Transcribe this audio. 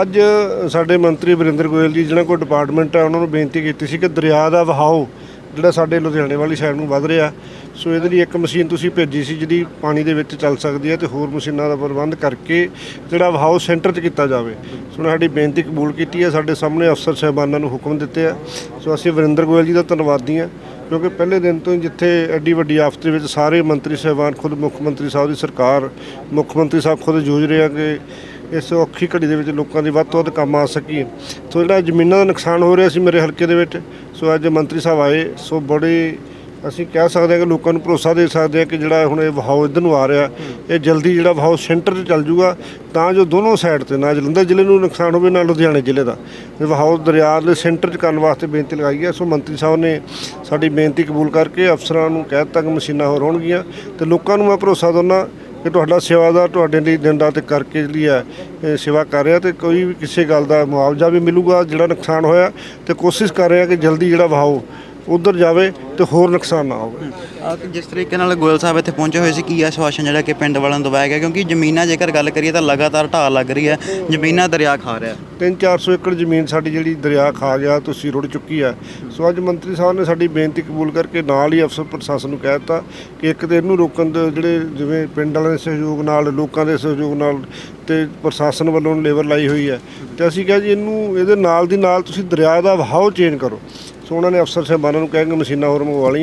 ਅੱਜ ਸਾਡੇ ਮੰਤਰੀ ਵਰਿੰਦਰ ਗੋਇਲ ਜੀ, ਜਿਹਨਾਂ ਕੋਲ ਡਿਪਾਰਟਮੈਂਟ ਹੈ ਉਹਨਾਂ ਨੂੰ ਬੇਨਤੀ ਕੀਤੀ ਸੀ ਕਿ ਦਰਿਆ ਦਾ ਵਹਾਓ, ਜਿਹੜਾ ਸਾਡੇ ਲੁਧਿਆਣੇ ਵਾਲੀ ਸਾਈਡ ਨੂੰ ਵੱਧ ਰਿਹਾ, ਸੋ ਇਹਦੇ ਲਈ ਇੱਕ ਮਸ਼ੀਨ ਤੁਸੀਂ ਭੇਜੀ ਸੀ ਜਿਹੜੀ ਪਾਣੀ ਦੇ ਵਿੱਚ ਚੱਲ ਸਕਦੀ ਹੈ ਤੇ ਹੋਰ ਮਸ਼ੀਨਾਂ ਦਾ ਪ੍ਰਬੰਧ ਕਰਕੇ ਜਿਹੜਾ ਵਹਾਓ ਸੈਂਟਰ 'ਚ ਕੀਤਾ ਜਾਵੇ। ਸੋ ਸਾਡੀ ਬੇਨਤੀ ਕਬੂਲ ਕੀਤੀ ਹੈ, ਸਾਡੇ ਸਾਹਮਣੇ ਅਫਸਰ ਸਾਹਿਬਾਨਾਂ ਨੂੰ ਹੁਕਮ ਦਿੱਤੇ ਆ। ਸੋ ਅਸੀਂ ਵਰਿੰਦਰ ਗੋਇਲ ਜੀ ਦਾ ਧੰਨਵਾਦੀ ਹਾਂ, ਕਿਉਂਕਿ ਪਹਿਲੇ ਦਿਨ ਤੋਂ ਹੀ ਜਿੱਥੇ ਐਡੀ ਵੱਡੀ ਆਫਤ ਦੇ ਵਿੱਚ ਸਾਰੇ ਮੰਤਰੀ ਸਾਹਿਬਾਨ, ਖੁਦ ਮੁੱਖ ਮੰਤਰੀ ਸਾਹਿਬ ਦੀ ਸਰਕਾਰ, ਮੁੱਖ ਮੰਤਰੀ ਸਾਹਿਬ ਖੁਦ ਜੂਝ ਰਹੇ ਆ ਕਿ ਇਸ ਔਖੀ ਘੜੀ ਦੇ ਵਿੱਚ ਲੋਕਾਂ ਦੀ ਵੱਧ ਤੋਂ ਵੱਧ ਕੰਮ ਆ ਸਕੀਏ ਸੋ ਜਿਹੜਾ ਜ਼ਮੀਨਾਂ ਦਾ ਨੁਕਸਾਨ ਹੋ ਰਿਹਾ ਸੀ ਮੇਰੇ ਹਲਕੇ ਦੇ ਵਿੱਚ, ਸੋ ਅੱਜ ਮੰਤਰੀ ਸਾਹਿਬ ਆਏ। ਸੋ ਬੜੇ ਅਸੀਂ ਕਹਿ ਸਕਦੇ ਹਾਂ ਕਿ ਲੋਕਾਂ ਨੂੰ ਭਰੋਸਾ ਦੇ ਸਕਦੇ ਹਾਂ ਕਿ ਜਿਹੜਾ ਹੁਣ ਇਹ ਵਹਾਓ ਇੱਧਰ ਨੂੰ ਆ ਰਿਹਾ, ਇਹ ਜਲਦੀ ਜਿਹੜਾ ਵਹਾਓ ਸੈਂਟਰ 'ਚ ਚੱਲ ਜੂਗਾ, ਤਾਂ ਜੋ ਦੋਨੋਂ ਸਾਈਡ ਤੇ ਨਾ ਜਲੰਧਰ ਜ਼ਿਲ੍ਹੇ ਨੂੰ ਨੁਕਸਾਨ ਹੋਵੇ, ਨਾ ਲੁਧਿਆਣੇ ਜ਼ਿਲ੍ਹੇ ਦਾ। ਇਹ ਵਹਾਓ ਦਰਿਆ ਦੇ ਸੈਂਟਰ 'ਚ ਕਰਨ ਵਾਸਤੇ ਬੇਨਤੀ ਲਗਾਈ ਹੈ। ਸੋ ਮੰਤਰੀ ਸਾਹਿਬ ਨੇ ਸਾਡੀ ਬੇਨਤੀ ਕਬੂਲ ਕਰਕੇ ਅਫਸਰਾਂ ਨੂੰ ਕਹਿ ਦਿੱਤਾ ਕਿ ਮਸ਼ੀਨਾਂ ਹੋਰ ਹੋਣਗੀਆਂ, ਤੇ ਲੋਕਾਂ ਨੂੰ ਮੈਂ ਭਰੋਸਾ ਦਿੰਦਾ ਕਿ ਤੁਹਾਡਾ ਸੇਵਾਦਾਰ ਤੁਹਾਡੇ ਲਈ ਦਿਨ ਰਾਤ ਕਰਕੇ ਜਿਹੜੀ ਹੈ ਸੇਵਾ ਕਰ ਰਿਹਾ ਤੇ ਕੋਈ ਵੀ ਕਿਸੇ ਗੱਲ ਦਾ ਮੁਆਵਜ਼ਾ ਵੀ ਮਿਲੂਗਾ, ਜਿਹੜਾ ਨੁਕਸਾਨ ਹੋਇਆ ਤੇ ਕੋਸ਼ਿਸ਼ ਕਰ ਰਿਹਾ ਕਿ ਜਲਦੀ ਜਿਹੜਾ ਵਹਾਓ। ਉਧਰ ਜਾਵੇ ਤੇ ਹੋਰ ਨੁਕਸਾਨ ਨਾ ਹੋਵੇ। ਜਿਸ ਤਰੀਕੇ ਨਾਲ ਗੋਇਲ ਸਾਹਿਬ ਇੱਥੇ ਪਹੁੰਚੇ ਹੋਏ ਸੀ ਕੀ ਆਸ਼ਵਾਸਨ ਜਿਹੜਾ ਕਿ ਪਿੰਡ ਵਾਲਿਆਂ ਨੂੰ ਦਵਾਇਆ ਗਿਆ? ਕਿਉਂਕਿ ਜ਼ਮੀਨਾਂ ਜੇਕਰ ਗੱਲ ਕਰੀਏ ਤਾਂ ਲਗਾਤਾਰ ਢਾਹ ਲੱਗ ਰਹੀ ਹੈ ਜ਼ਮੀਨਾਂ ਦਰਿਆ ਖਾ ਰਿਹਾ 3-400 ਏਕੜ ਜ਼ਮੀਨ ਸਾਡੀ ਜਿਹੜੀ ਦਰਿਆ ਖਾ ਗਿਆ ਤੁਸੀਂ ਰੁੜ ਚੁੱਕੀ ਹੈ। ਸੋ ਅੱਜ ਮੰਤਰੀ ਸਾਹਿਬ ਨੇ ਸਾਡੀ ਬੇਨਤੀ ਕਬੂਲ ਕਰਕੇ ਨਾਲ ਹੀ ਅਫਸਰ ਪ੍ਰਸ਼ਾਸਨ ਨੂੰ ਕਹਿ ਦਿੱਤਾ ਕਿ ਇੱਕ ਤੇ ਇਹਨੂੰ ਰੋਕਣ ਦੇ ਜਿਹੜੇ ਜਿਵੇਂ ਪਿੰਡ ਵਾਲਿਆਂ ਦੇ ਸਹਿਯੋਗ ਨਾਲ ਲੋਕਾਂ ਦੇ ਸਹਿਯੋਗ ਨਾਲ ਤੇ ਪ੍ਰਸ਼ਾਸਨ ਵੱਲੋਂ ਲੇਬਰ ਲਾਈ ਹੋਈ ਹੈ। ਤੇ ਅਸੀਂ ਕਿਹਾ ਜੀ ਇਹਨੂੰ ਇਹਦੇ ਨਾਲ ਦੀ ਨਾਲ ਤੁਸੀਂ ਦਰਿਆ ਦਾ ਵਹਾਓ ਚੇਂਜ ਕਰੋ। ਸੋ ਉਹਨਾਂ ਨੇ ਅਫਸਰ ਸਾਹਿਬਾਨਾਂ ਨੂੰ ਕਹਿ ਕੇ ਮਸ਼ੀਨਾਂ ਹੋਰ ਮੰਗਵਾ ਲਈਆਂ।